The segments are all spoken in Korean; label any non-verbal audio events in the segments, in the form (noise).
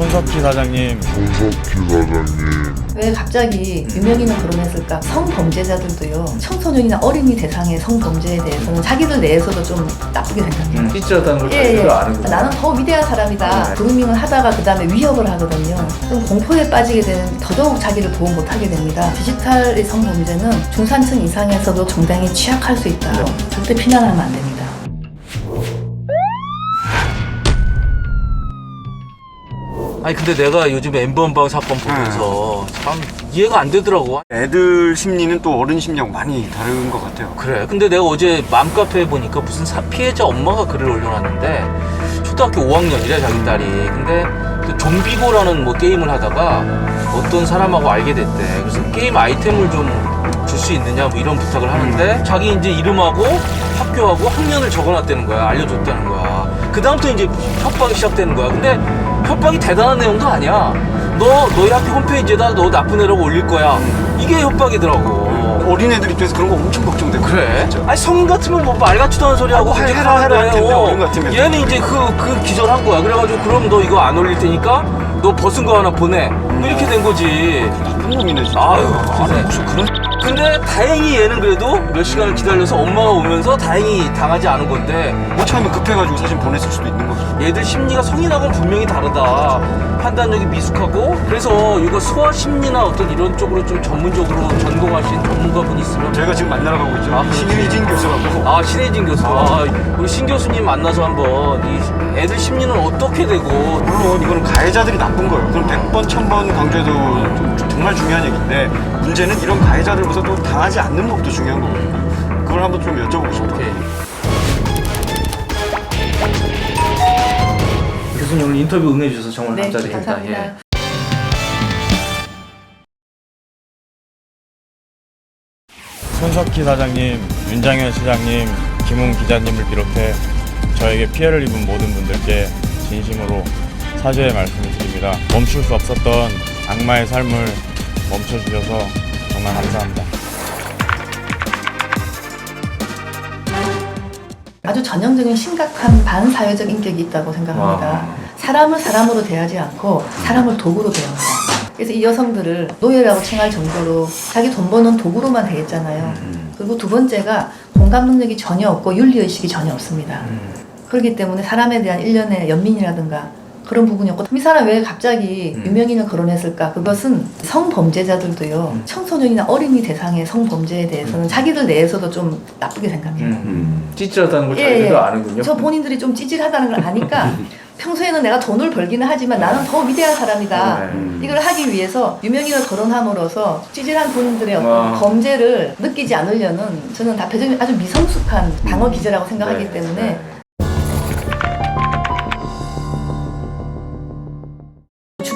손석희 사장님, 왜 갑자기 유명인을 거론했을까? 성범죄자들도요, 청소년이나 어린이 대상의 성범죄에 대해서는 자기들 내에서도 좀 나쁘게 생각해요. 음, 삐뚤었다는 걸 예, 예. 자기도 아는구나. 나는 더 위대한 사람이다. 네. 그루밍을 하다가 그 다음에 위협을 하거든요. 그럼 공포에 빠지게 되는 더더욱 자기를 보호 못하게 됩니다. 디지털의 성범죄는 중산층 이상에서도 정당히 취약할 수 있다. 네. 절대 피난하면 안 됩니다. 아니 근데 내가 요즘 엠번방 사건 보면서 참 이해가 안 되더라고. 애들 심리는 또 어른 심리하고 많이 다른 것 같아요. 그래. 근데 내가 어제 맘카페에 보니까 무슨 사- 피해자 엄마가 글을 올려놨는데 초등학교 5학년이래 자기 딸이. 근데 그 좀비고라는 뭐 게임을 하다가 어떤 사람하고 알게 됐대. 그래서 게임 아이템을 좀 줄 수 있느냐 뭐 이런 부탁을 하는데 자기 이제 이름하고 학교하고 학년을 적어놨다는 거야. 알려줬다는 거야. 그 다음부터 이제 협박이 시작되는 거야. 근데 협박이 대단한 내용도 아니야. 너 너희 학교 홈페이지에다 너 나쁜 애라고 올릴 거야. 이게 협박이더라고. 어린애들 입장에서 그런 거 엄청 걱정되고. 그래? 진짜. 아니 성인 같으면 뭐 말 같지도 않은 소리 하고 하고 그렇게 해라, 하는 해라 할. 텐데, 어른 같으면. 얘는 이제 그, 그 기절한 거야. 그래가지고 그럼 너 이거 안 올릴 테니까 너 벗은 거 하나 보내. 뭐 이렇게 된 거지. 나쁜 놈이네 진짜. 아유, 아니. 무슨 그런 근데 다행히 얘는 그래도 몇 시간을 기다려서 엄마가 오면서 다행히 당하지 않은 건데 뭐 처음에 급해가지고 사진 보냈을 수도 있는 거죠. 얘들 심리가 성인하고는 분명히 다르다. 판단력이 미숙하고 그래서 이거 소아 심리나 어떤 이런 쪽으로 좀 전문적으로 전공하신 전문가분이 있으면 저희가 지금 만나러 가고 있죠. 아. 신의진 교수라고. 아 신혜진 교수 아, 우리 신 교수님 만나서 한번 이 애들 심리는 어떻게 되고 물론 이거는 가해자들이 나쁜 거예요. 그럼 100번, 1000번 강조해도 좀 정말 중요한 얘기인데 문제는 이런 가해자들 또 당하지 않는 법도 중요한 거거든요. 그걸 한번 좀 여쭤보고 싶어요. 오케이. 교수님 오늘 인터뷰 응해주셔서 정말 네, 감사드립니다. 감사합니다. 예. 손석희 사장님, 윤장현 시장님, 김웅 기자님을 비롯해 저에게 피해를 입은 모든 분들께 진심으로 사죄의 말씀을 드립니다. 멈출 수 없었던 악마의 삶을 멈춰주셔서 정말 감사합니다. 아주 전형적인 심각한 반사회적 인격이 있다고 생각합니다. 와. 사람을 사람으로 대하지 않고 사람을 도구로 대합니다. 그래서 이 여성들을 노예라고 칭할 정도로 자기 돈 버는 도구로만 대했잖아요. 그리고 두 번째가 공감 능력이 전혀 없고 윤리의식이 전혀 없습니다. 음. 그렇기 때문에 사람에 대한 일련의 연민이라든가 그런 부분이 없고 이 사람 왜 갑자기 음. 유명인을 거론했을까? 그것은 성범죄자들도요. 음. 청소년이나 어린이 대상의 성범죄에 대해서는 자기들 내에서도 좀 나쁘게 생각해요. 음. 찌질하다는 걸 예, 자기도 예. 아는군요. 저 본인들이 좀 찌질하다는 걸 아니까 (laughs) 평소에는 내가 돈을 벌기는 하지만 나는 더 위대한 사람이다. 네. 이걸 하기 위해서 유명인을 거론함으로써 찌질한 본인들의 어떤 와. 범죄를 느끼지 않으려는 저는 다 배정이 아주 미성숙한 방어 기제라고 생각하기 네. 때문에 네.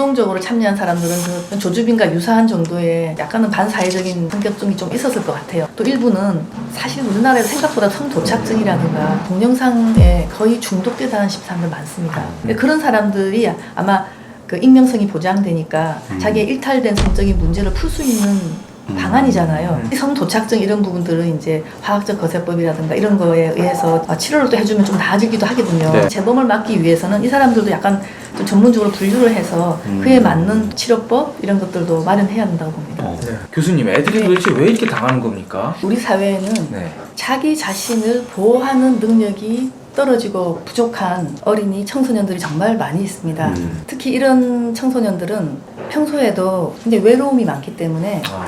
주동적으로 참여한 사람들은 그 조주빈과 유사한 정도의 약간은 반사회적인 성격증이 좀 있었을 것 같아요. 또 일부는 사실 우리나라에 생각보다 성도착증이라든가 동영상에 거의 중독되다는 사람들 많습니다. 근데 그런 사람들이 아마 그 익명성이 보장되니까 자기의 일탈된 성적인 문제를 풀 수 있는 방안이잖아요. 음. 성도착증 이런 부분들은 이제 화학적 거세법이라든가 이런 거에 의해서 치료를 또 해주면 좀 나아지기도 하거든요. 네. 재범을 막기 위해서는 이 사람들도 약간 좀 전문적으로 분류를 해서 음. 그에 맞는 치료법 이런 것들도 마련해야 한다고 봅니다. 네. 교수님 애들이 네. 도대체 왜 이렇게 당하는 겁니까? 우리 사회에는 네. 자기 자신을 보호하는 능력이 떨어지고 부족한 어린이 청소년들이 정말 많이 있습니다. 음. 특히 이런 청소년들은 평소에도 굉장히 외로움이 많기 때문에 아,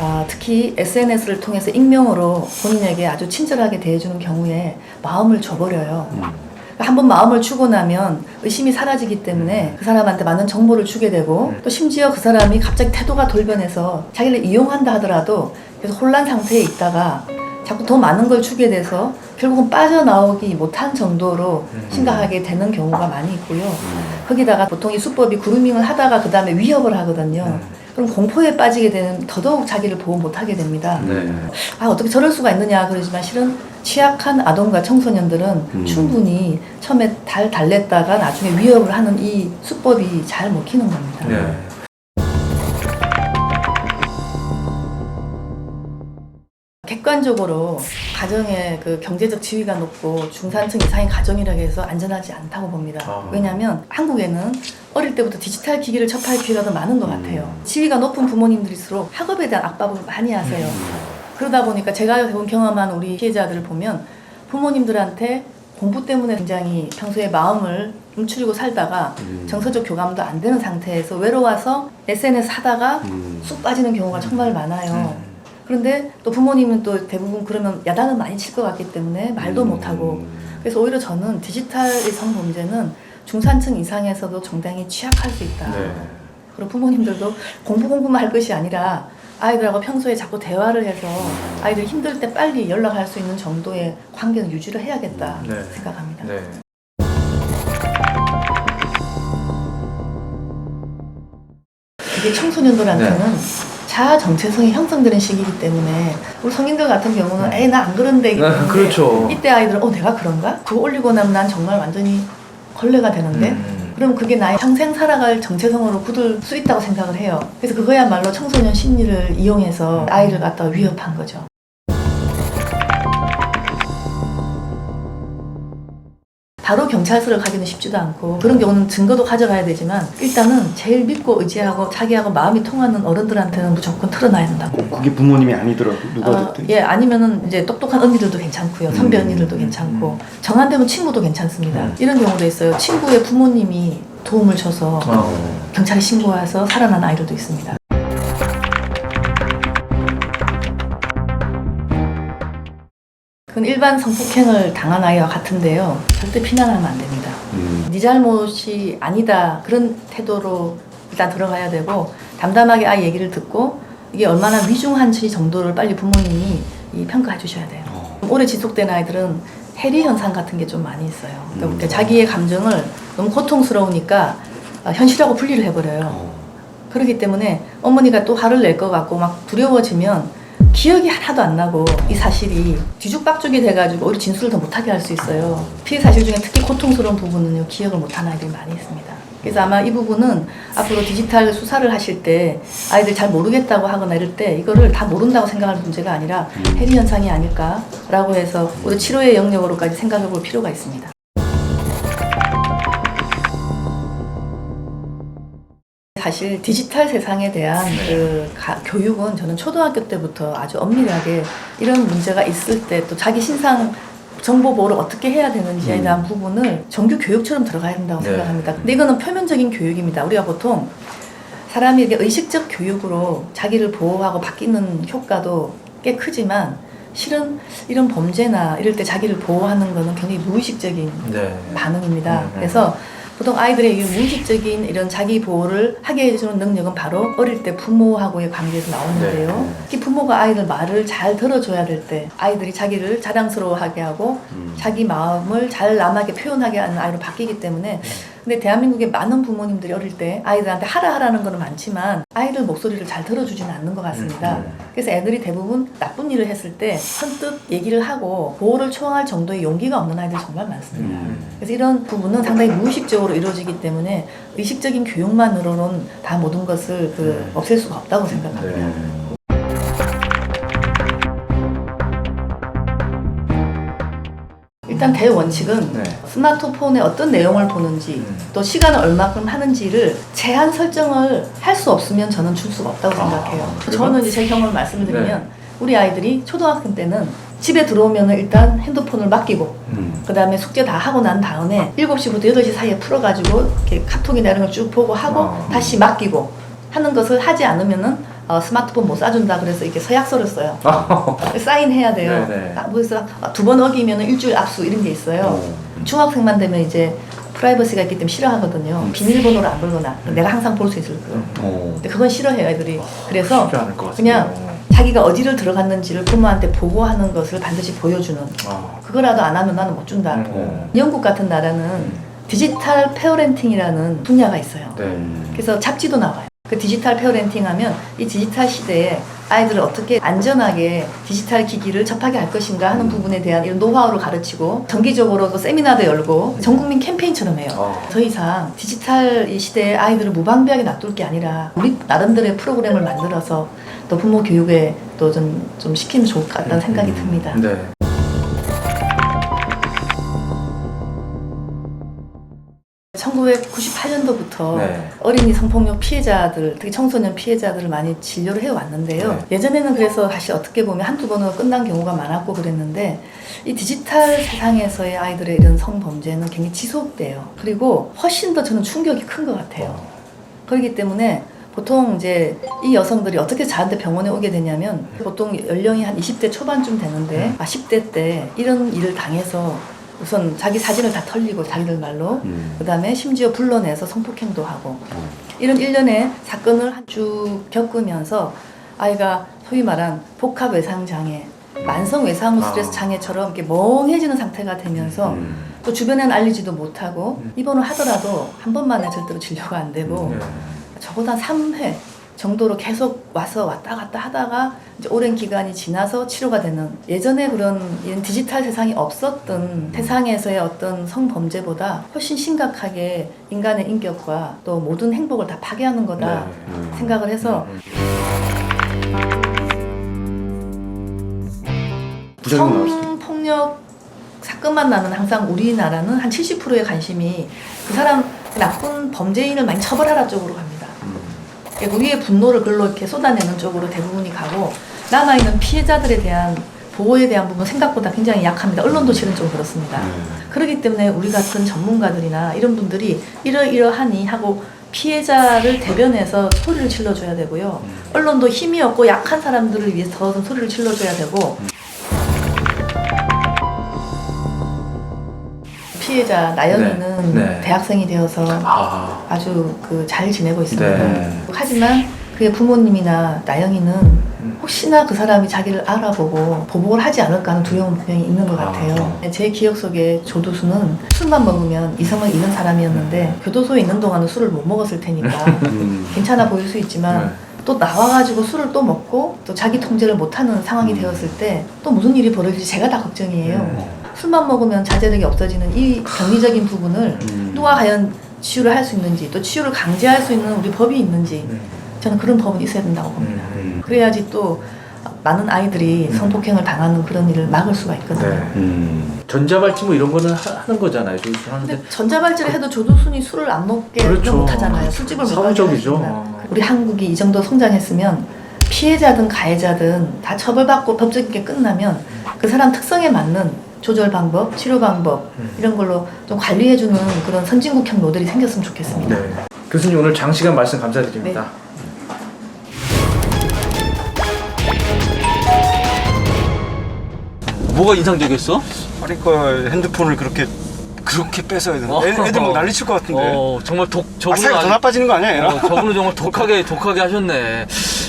아, 특히 SNS를 통해서 익명으로 본인에게 아주 친절하게 대해주는 경우에 마음을 줘버려요. 한번 마음을 주고 나면 의심이 사라지기 때문에 그 사람한테 많은 정보를 주게 되고 음. 또 심지어 그 사람이 갑자기 태도가 돌변해서 자기를 이용한다 하더라도 계속 혼란 상태에 있다가 자꾸 더 많은 걸 주게 돼서 결국은 빠져나오기 못한 정도로 음. 심각하게 되는 경우가 많이 있고요. 거기다가 보통 이 수법이 그루밍을 하다가 그 다음에 위협을 하거든요. 음. 그럼 공포에 빠지게 되는 더더욱 자기를 보호 못하게 됩니다. 네. 아 어떻게 저럴 수가 있느냐 그러지만 실은 취약한 아동과 청소년들은 음. 충분히 처음에 달 달랬다가 나중에 위협을 하는 이 수법이 잘 먹히는 겁니다. 네. 객관적으로 가정의 그 경제적 지위가 높고 중산층 이상의 가정이라고 해서 안전하지 않다고 봅니다. 아. 왜냐하면 한국에는 어릴 때부터 디지털 기기를 접할 기회가 더 많은 것 같아요. 지위가 높은 부모님들일수록 학업에 대한 압박을 많이 하세요. 그러다 보니까 제가 경험한 우리 피해자들을 보면 부모님들한테 공부 때문에 굉장히 평소에 마음을 움츠리고 살다가 정서적 교감도 안 되는 상태에서 외로워서 SNS 하다가 쑥 빠지는 경우가 정말 많아요. 그런데 또 부모님은 또 대부분 그러면 야단을 많이 칠 것 같기 때문에 말도 못하고 그래서 오히려 저는 디지털의 성 범죄는 중산층 이상에서도 정당히 취약할 수 있다. 네. 그리고 부모님들도 공부 공부만 할 것이 아니라 아이들하고 평소에 자꾸 대화를 해서 아이들이 힘들 때 빨리 연락할 수 있는 정도의 관계는 유지를 해야겠다 네. 생각합니다. 네. 이게 청소년들한테는 네. 자아 정체성이 형성되는 시기이기 때문에 우리 성인들 같은 경우는 에이 나 안 그런데 네, 때문에 그렇죠. 이때 아이들은 어 내가 그런가? 그거 올리고 나면 난 정말 완전히 걸레가 되는데 음. 그럼 그게 나의 평생 살아갈 정체성으로 굳을 수 있다고 생각을 해요. 그래서 그거야말로 청소년 심리를 이용해서 아이를 갖다가 위협한 거죠. 바로 경찰서를 가기는 쉽지도 않고 그런 경우는 증거도 가져가야 되지만 일단은 제일 믿고 의지하고 자기하고 마음이 통하는 어른들한테는 무조건 털어놔야 된다고. 꼭 그게 부모님이 아니더라도 누가 어, 됐든. 예, 아니면은 이제 똑똑한 언니들도 괜찮고요. 선배 음, 언니들도 음, 괜찮고 정한되면 친구도 괜찮습니다. 음. 이런 경우도 있어요. 친구의 부모님이 도움을 줘서 어. 경찰에 신고해서 살아난 아이들도 있습니다. 그건 일반 성폭행을 당한 아이와 같은데요. 절대 비난하면 안 됩니다. 음. 네 잘못이 아니다 그런 태도로 일단 들어가야 되고 담담하게 아이 얘기를 듣고 이게 얼마나 위중한지 정도를 빨리 부모님이 이 평가해 주셔야 돼요. 어. 오래 지속된 아이들은 해리 현상 같은 게 좀 많이 있어요. 그러니까 음. 자기의 감정을 너무 고통스러우니까 어, 현실하고 분리를 해버려요. 어. 그렇기 때문에 어머니가 또 화를 낼 것 같고 막 두려워지면 기억이 하나도 안 나고 이 사실이 뒤죽박죽이 돼가지고 오히려 진술을 더 못하게 할 수 있어요. 피해 사실 중에 특히 고통스러운 부분은요 기억을 못하는 아이들이 많이 있습니다. 그래서 아마 이 부분은 앞으로 디지털 수사를 하실 때 아이들 잘 모르겠다고 하거나 이럴 때 이거를 다 모른다고 생각하는 문제가 아니라 해리 현상이 아닐까라고 해서 우리 치료의 영역으로까지 생각해 볼 필요가 있습니다. 사실 디지털 세상에 대한 그 가- 교육은 저는 초등학교 때부터 아주 엄밀하게 이런 문제가 있을 때 또 자기 신상 정보 보호를 어떻게 해야 되는지에 대한 부분을 정규 교육처럼 들어가야 된다고 네. 생각합니다. 근데 이거는 표면적인 교육입니다. 우리가 보통 사람이 이렇게 의식적 교육으로 자기를 보호하고 바뀌는 효과도 꽤 크지만 실은 이런 범죄나 이럴 때 자기를 보호하는 거는 굉장히 무의식적인 네. 반응입니다. 음, 음. 그래서 보통 아이들의 이 무의식적인 이런 자기 보호를 하게 해주는 능력은 바로 어릴 때 부모하고의 관계에서 나오는데요. 네. 특히 부모가 아이들 말을 잘 들어줘야 될 때 아이들이 자기를 자랑스러워하게 하고 음. 자기 마음을 잘 남에게 표현하게 하는 아이로 바뀌기 때문에 근데 대한민국의 많은 부모님들이 어릴 때 아이들한테 하라 하라는 거는 많지만 아이들 목소리를 잘 들어주지는 않는 것 같습니다. 음. 그래서 애들이 대부분 나쁜 일을 했을 때 선뜻 얘기를 하고 보호를 초청할 정도의 용기가 없는 아이들이 정말 많습니다. 음. 그래서 이런 부분은 상당히 무의식적으로 이루어지기 때문에 의식적인 교육만으로는 다 모든 것을 그 네. 없앨 수가 없다고 생각합니다. 일단 대원칙은 네. 스마트폰에 어떤 내용을 보는지 음. 또 시간을 얼마큼 하는지를 제한 설정을 할 수 없으면 저는 줄 수가 없다고 아, 생각해요. 그래요? 저는 이제 제 경험을 말씀드리면 네. 우리 아이들이 초등학생 때는 집에 들어오면 일단 핸드폰을 맡기고 음. 그 다음에 숙제 다 하고 난 다음에 7시부터 8시 사이에 풀어가지고 이렇게 카톡이나 이런 걸 쭉 보고 하고 아. 다시 맡기고 하는 것을 하지 않으면은 어, 스마트폰 못 사준다 그래서 이렇게 서약서를 써요. (laughs) 사인해야 돼요. 네네. 아, 그래서 두 번 어기면 일주일 압수 이런 게 있어요. 어. 중학생만 되면 이제 프라이버시가 있기 때문에 싫어하거든요. 음. 비밀번호를 안 걸거나 내가 항상 볼 수 있을 거예요. 어. 근데 그건 싫어해요, 애들이. 그래서 않을 것 같아요. 그냥 자기가 어디를 들어갔는지를 부모한테 보고하는 것을 반드시 보여주는 아. 그거라도 안 하면 나는 못 준다. 음. 영국 같은 나라는 디지털 페어렌팅이라는 분야가 있어요. 네. 그래서 잡지도 나와요. 그 디지털 페어렌팅 하면 이 디지털 시대에 아이들을 어떻게 안전하게 디지털 기기를 접하게 할 것인가 하는 부분에 대한 이런 노하우를 가르치고 정기적으로 또 세미나도 열고 전 국민 캠페인처럼 해요. 어. 더 이상 디지털 이 시대에 아이들을 무방비하게 놔둘 게 아니라 우리 나름대로의 프로그램을 만들어서 또 부모 교육에 또 좀 좀 시키면 좋을 것 같다는 생각이 듭니다. 네. 1998년도부터 네. 어린이 성폭력 피해자들, 특히 청소년 피해자들을 많이 진료를 해왔는데요. 네. 예전에는 그래서 사실 어떻게 보면 한두 번으로 끝난 경우가 많았고 그랬는데 이 디지털 세상에서의 아이들의 이런 성범죄는 굉장히 지속돼요. 그리고 훨씬 더 저는 충격이 큰 것 같아요. 그렇기 때문에 보통 이제 이 여성들이 어떻게 저한테 병원에 오게 되냐면 보통 연령이 한 20대 초반쯤 되는데 아 10대 때 이런 일을 당해서 우선 자기 사진을 다 털리고 자기들 말로. 그다음에 심지어 불러내서 성폭행도 하고. 이런 일련의 사건을 한 쭉 겪으면서 아이가 소위 말한 복합 외상 장애, 만성 외상 후 스트레스 아. 장애처럼 이렇게 멍해지는 상태가 되면서 또 주변에는 알리지도 못하고 입원을 하더라도 한 번만에 절대로 진료가 안 되고 네. 적어도 한 3회 정도로 계속 와서 왔다 갔다 하다가 오랜 기간이 지나서 치료가 되는 예전에 그런 이런 디지털 세상이 없었던 세상에서의 어떤 성범죄보다 훨씬 심각하게 인간의 인격과 또 모든 행복을 다 파괴하는 거다 네. 생각을 해서 나올 수도 성폭력 사건만 나면 항상 우리나라는 한 70%의 관심이 그 사람 나쁜 범죄인을 많이 처벌하라 쪽으로 갑니다. 우리의 분노를 글로 이렇게 쏟아내는 쪽으로 대부분이 가고 남아있는 피해자들에 대한 보호에 대한 부분 생각보다 굉장히 약합니다. 언론도 실은 좀 그렇습니다. 그렇기 때문에 우리 같은 전문가들이나 이런 분들이 이러이러하니 하고 피해자를 대변해서 소리를 질러줘야 되고요. 언론도 힘이 없고 약한 사람들을 위해서 더 소리를 질러줘야 되고 피해자 나연이는 네, 네. 대학생이 되어서 아. 아주 그 잘 지내고 있습니다. 네. 하지만 그의 부모님이나 나영이는 혹시나 그 사람이 자기를 알아보고 보복을 하지 않을까 하는 두려움은 분명히 있는 것 같아요. 제 기억 속에 조두수는 술만 먹으면 이성을 잃는 사람이었는데 교도소에 있는 동안은 술을 못 먹었을 테니까 (laughs) 괜찮아 보일 수 있지만 네. 또 나와가지고 술을 또 먹고 또 자기 통제를 못하는 상황이 되었을 때 또 무슨 일이 벌어질지 제가 다 걱정이에요. 술만 먹으면 자제력이 없어지는 이 병리적인 부분을 누가 과연 치유를 할 수 있는지 또 치유를 강제할 수 있는 우리 법이 있는지 음. 저는 그런 법은 있어야 된다고 봅니다. 음. 그래야지 또 많은 아이들이 성폭행을 당하는 그런 일을 막을 수가 있거든요. 네. 전자발찌 뭐 이런 거는 하, 는 거잖아요. 저희 하는데 전자발찌를 해도 조두순이 술을 안 먹게 그렇죠. 못 하잖아요. 술집을 못 가게. 하니까. 어. 우리 한국이 이 정도 성장했으면 피해자든 가해자든 다 처벌받고 법적인 게 끝나면 그 사람 특성에 맞는 조절 방법, 치료 방법 음. 이런 걸로 좀 관리해 주는 그런 선진국형 노들이 생겼으면 좋겠습니다. 네. 교수님 오늘 장시간 말씀 감사드립니다. 뭐가 인상적이었어? 그러니까 핸드폰을 그렇게 그렇게 뺏어야 되나? 애, 애들 막 난리칠 것 같은데. 어 정말 독 아, 저분은 사이가 더 아주- 나빠지는 거 아니야, 얘랑? 어, 저분은 정말 독하게 독하게 하셨네.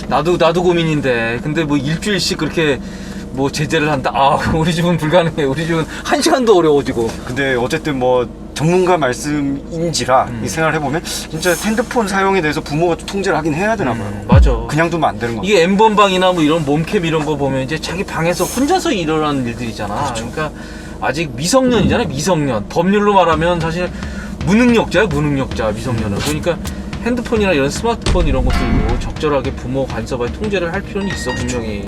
나도 나도 고민인데 근데 뭐 일주일씩 그렇게 뭐 제재를 한다. 아 (laughs) 우리 집은 불가능해. 우리 집은 한 시간도 어려워지고. 근데 어쨌든 뭐 전문가 말씀인지라 음. 이 생각을 해보면 진짜 핸드폰 사용에 대해서 부모가 좀 통제를 하긴 해야 되나 봐요. 맞아. 그냥 두면 안 되는 거. 이게 엠번 방이나 뭐 이런 몸캠 이런 거 보면 이제 자기 방에서 혼자서 일어나는 일들이잖아. 그러니까 아직 미성년이잖아. 미성년. 법률로 말하면 사실 무능력자야, 무능력자 미성년은. 그러니까 핸드폰이나 이런 스마트폰 이런 것들도 적절하게 부모 간섭에 통제를 할 필요는 있어 분명히.